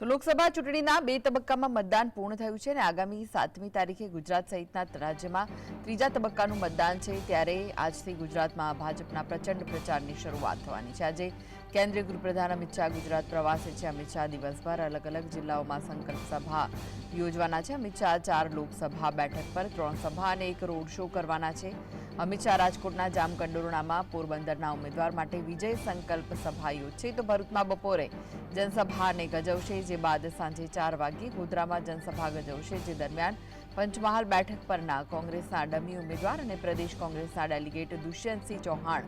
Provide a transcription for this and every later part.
તો લોકસભા ચૂંટણીના બે તબક્કામાં મતદાન પૂર્ણ થયું છે અને આગામી સાતમી તારીખે ગુજરાત સહિતના રાજ્યમાં ત્રીજા તબક્કાનું મતદાન છે ત્યારે આજથી ગુજરાતમાં ભાજપના પ્રચંડ પ્રચારની શરૂઆત થવાની છે. આજે કેન્દ્રીય ગૃહપ્રધાન અમિત શાહ ગુજરાત પ્રવાસે છે. અમિત શાહ દિવસભર અલગ અલગ જિલ્લાઓમાં સંકલ્પ સભા યોજવાના છે. અમિત શાહ ચાર લોકસભા બેઠક પર, ત્રણ સભા અને એક રોડ શો કરવાના છે. અમિત શાહ રાજકોટના જામકંડોરણામાં પોરબંદરના ઉમેદવાર માટે વિજય સંકલ્પ સભા યોજશે. તો ભરૂચમાં બપોરે જનસભાને ગજવશે, જે બાદ સાંજે ચાર વાગ્યે ગોધરામાં જનસભા ગજવશે. જે દરમિયાન પંચમહાલ બેઠક પરના કોંગ્રેસના ડમી ઉમેદવાર અને પ્રદેશ કોંગ્રેસના ડેલિગેટ દુષ્યંતસિંહ ચૌહાણ.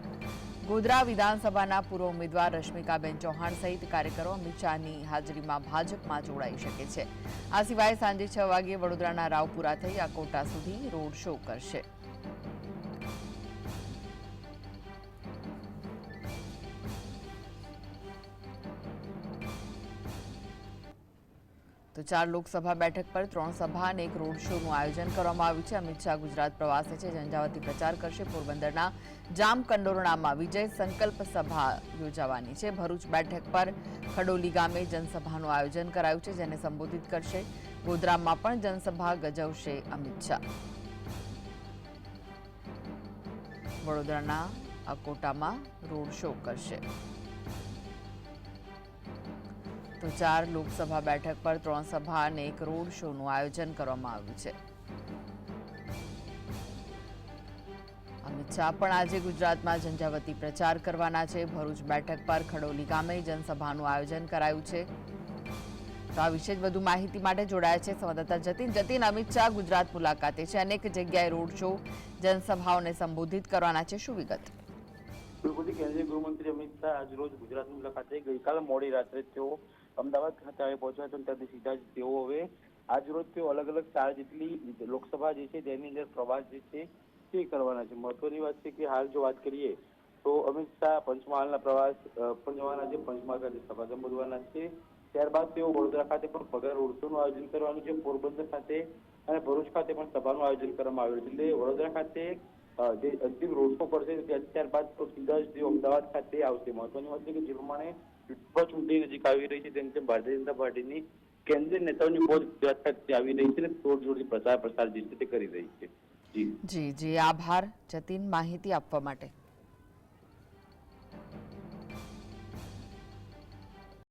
ગોધરા વિધાનસભાના પૂર્વ ઉમેદવાર રશ્મિકાબેન ચૌહાણ સહિત કાર્યકરો અમિત શાહની હાજરીમાં ભાજપમાં જોડાઈ શકે છે. આ સિવાય સાંજે છ વાગ્યે વડોદરાના રાવપુરા થઈ અકોટા સુધી રોડ શો કરશે. તો ચાર લોકસભા બેઠક પર ત્રણ સભા અને એક રોડ શોનું આયોજન કરવામાં આવ્યું છે. અમિત શાહ ગુજરાત પ્રવાસે છે. ઝંઝાવતી પ્રચાર કરશે. પોરબંદરના જામકંડોરણામાં વિજય સંકલ્પ સભા યોજાવાની છે. ભરૂચ બેઠક પર ખડોલી ગામે જનસભાનું આયોજન કરાયું છે, જેને સંબોધિત કરશે. ગોધરામાં પણ જનસભા ગજવશે અમિત શાહ. વડોદરાના અકોટામાં રોડ શો કરશે. તો ચાર લોકસભા બેઠક પર ત્રણ સભા અને એક રોડ શોનું આયોજન કરવામાં આવ્યું છે. અમિત શાહ પણ આજે ગુજરાતમાં ઝંઝાવતી પ્રચાર કરવાના છે. ભરૂચ બેઠક પર ખડોલી ગામે જનસભાનું આયોજન કરાયું છે. તો આ વિશે જ વધુ માહિતી માટે જોડાયા છે સંવાદદાતા જતીન. જતીન, અમિત શાહ ગુજરાત મુલાકાતે છે. અનેક જગ્યાએ રોડ શો જનસભાઓને સંબોધિત કરવાના છે. શું વિગત? બિલકુલથી કેન્દ્રીય ગૃહમંત્રી અમિત શાહ આજ રોજ ગુજરાતની મુલાકાતે ગઈકાલે મોડી રાત્રે તેઓ અમદાવાદ ખાતે આવી પહોંચ્યા હતા ત્યાંથી સીધા જ તેઓ હવે આજ રોજ તેઓ અલગ અલગ ચાર જેટલી લોકસભા જે છે તેની અંદર પ્રવાસ જે છે તે કરવાના છે. મહત્વની વાત છે કે હાલ જો વાત કરીએ તો અમિત શાહ પંચમહાલના પ્રવાસ પણ જવાના છે પંચમહાલ ખાતે સભા સંબોધવાના છે. ત્યારબાદ તેઓ વડોદરા ખાતે પણ પગાર રોડ શોનું આયોજન કરવાનું છે. પોરબંદર ખાતે અને ભરૂચ ખાતે પણ સભાનું આયોજન કરવામાં આવ્યું છે. એટલે વડોદરા ખાતે જે અંતિમ રોડ શો કરશે ત્યાર- ત્યારબાદ તો સીધા જ અમદાવાદ ખાતે આવશે. મહત્વની વાત છે કે જે પ્રમાણે ચૂંટણી નજીક આવી રહી છે તેમ તેમ ભારતીય જનતા પાર્ટીની કેન્દ્રીય નેતાઓની પહોંચ ગુજરાત ખાતે આવી રહી છે અને તોડજોડથી પ્રચાર પ્રસાર જે છે તે કરી રહી છે. જી જી. આભાર, જતીન માહિતી આપવા માટે.